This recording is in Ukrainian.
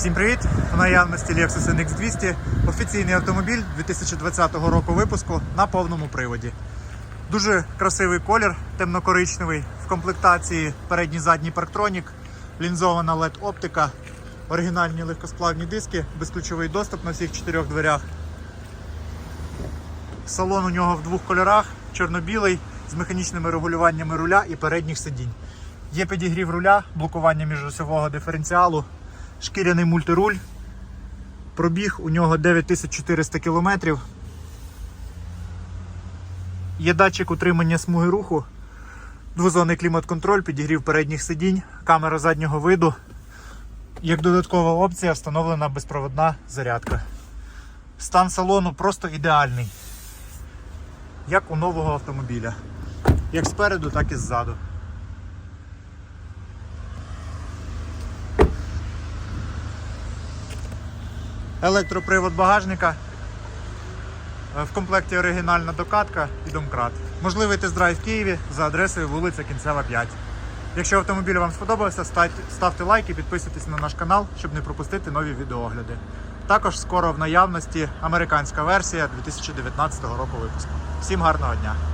Всім привіт! У наявності Lexus NX 200 офіційний автомобіль 2020 року випуску на повному приводі. Дуже красивий колір, темно-коричневий, в комплектації передній задній парктронік, лінзована LED оптика, оригінальні легкосплавні диски, безключовий доступ на всіх чотирьох дверях. Салон у нього в двох кольорах: чорно-білий з механічними регулюваннями руля і передніх сидінь. Є підігрів руля, блокування міжосьового диференціалу, шкіряний мультируль. Пробіг у нього 9400 км. Є датчик утримання смуги руху, двозонний клімат-контроль, підігрів передніх сидінь, камера заднього виду. Як додаткова опція встановлена безпроводна зарядка. Стан салону просто ідеальний як у нового автомобіля. Як спереду, так і ззаду. Електропривод багажника. Е, В комплекті оригінальна докатка і домкрат. Можливий тест-драйв в Києві за адресою вулиця Кінцева 5. Якщо автомобіль вам сподобався, ставте лайк і підписуйтесь на наш канал, щоб не пропустити нові відеогляди. Також скоро в наявності американська версія 2019 року випуску. Всім гарного дня!